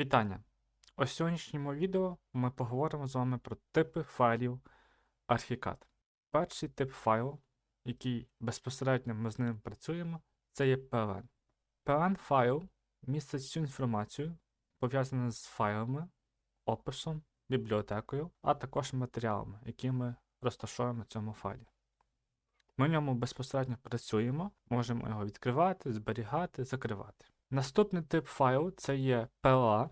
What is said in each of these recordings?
Вітання! У сьогоднішньому відео ми поговоримо з вами про типи файлів Archicad. Перший тип файлу, який безпосередньо ми з ним працюємо, це є PLN. PLN файл містить всю інформацію, пов'язану з файлами, описом, бібліотекою, а також матеріалами, які ми розташовуємо в цьому файлі. Ми в ньому безпосередньо працюємо, можемо його відкривати, зберігати, закривати. Наступний тип файлу це є PLA,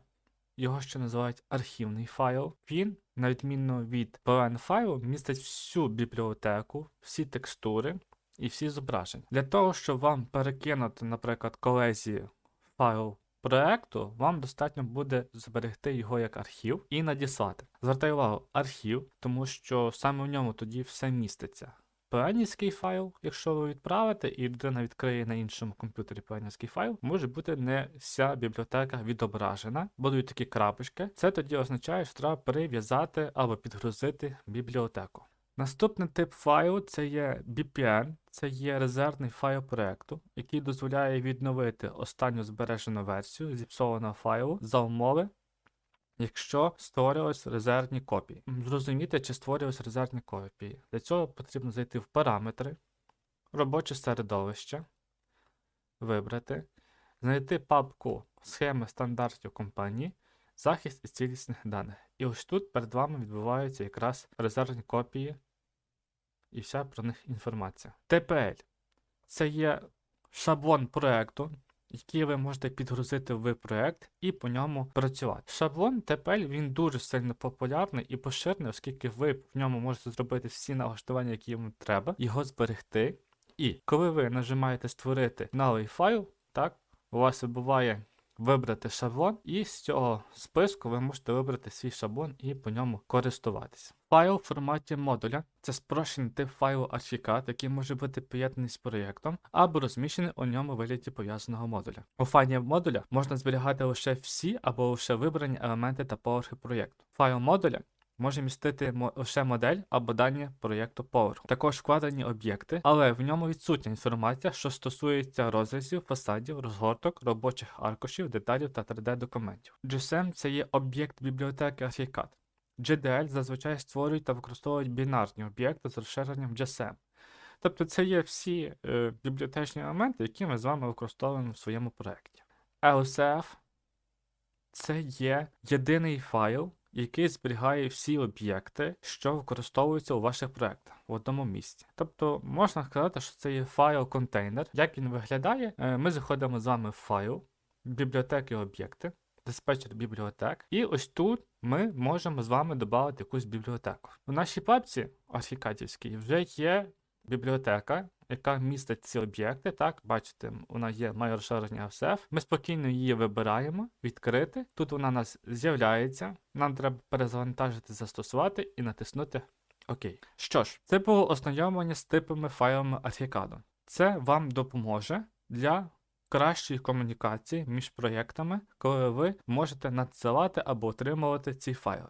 його ще називають архівний файл. Він, на відміну від PLN файлу, містить всю бібліотеку, всі текстури і всі зображення. Для того, щоб вам перекинути, наприклад, колезі файл проекту, вам достатньо буде зберегти його як архів і надіслати. Звертаю увагу, архів, тому що саме в ньому тоді все міститься. Пленівський файл, якщо ви відправите, і людина відкриє на іншому комп'ютері пленівський файл, може бути не вся бібліотека відображена, будуть такі крапочки. Це тоді означає, що треба перев'язати або підгрузити бібліотеку. Наступний тип файлу це є BPN, це є резервний файл проекту, який дозволяє відновити останню збережену версію зіпсованого файлу за умови, якщо створювались резервні копії. Зрозуміти, чи створювались резервні копії. Для цього потрібно зайти в параметри, робоче середовище, вибрати, знайти папку схеми стандартів компанії, захист і цілісних даних. І ось тут перед вами відбуваються якраз резервні копії і вся про них інформація. TPL це є шаблон проекту, який ви можете підгрузити в проект і по ньому працювати. Шаблон TPL він дуже сильно популярний і поширений, оскільки ви в ньому можете зробити всі налаштування, які вам треба, його зберегти. І коли ви нажимаєте створити новий файл, так, у вас вибуває вибрати шаблон, і з цього списку ви можете вибрати свій шаблон і по ньому користуватися. Файл в форматі модуля це спрощений тип файлу Archicad, який може бути поєднаний з проєктом або розміщений у ньому вигляді пов'язаного модуля. У файлі модуля можна зберігати лише всі або лише вибрані елементи та поверхи проєкту. Файл модуля може містити лише модель або дані проєкту поверху. Також вкладені об'єкти, але в ньому відсутня інформація, що стосується розрізів, фасадів, розгорток, робочих аркушів, деталів та 3D-документів. GSM це є об'єкт бібліотеки Archicad. GDL зазвичай створюють та використовують бінарні об'єкти з розширенням GSM. Тобто це є всі е, бібліотечні елементи, які ми з вами використовуємо в своєму проєкті. LCF це є єдиний файл, який зберігає всі об'єкти, що використовуються у ваших проєктах в одному місці. Тобто можна сказати, що це є файл-контейнер. Як він виглядає? Е, Ми заходимо з вами в файл, бібліотеки об'єкти, диспетчер бібліотек, і ось тут ми можемо з вами додати якусь бібліотеку. У нашій папці архікатівській вже є бібліотека, яка містить ці об'єкти. Так, бачите, вона є має розширення FCF. Ми спокійно її вибираємо, відкрити. Тут вона у нас з'являється. Нам треба перезавантажити, застосувати і натиснути ОК. Що ж, це було ознайомлення з типами файлами Archicad. Це вам допоможе для кращої комунікації між проєктами, коли ви можете надсилати або отримувати ці файли.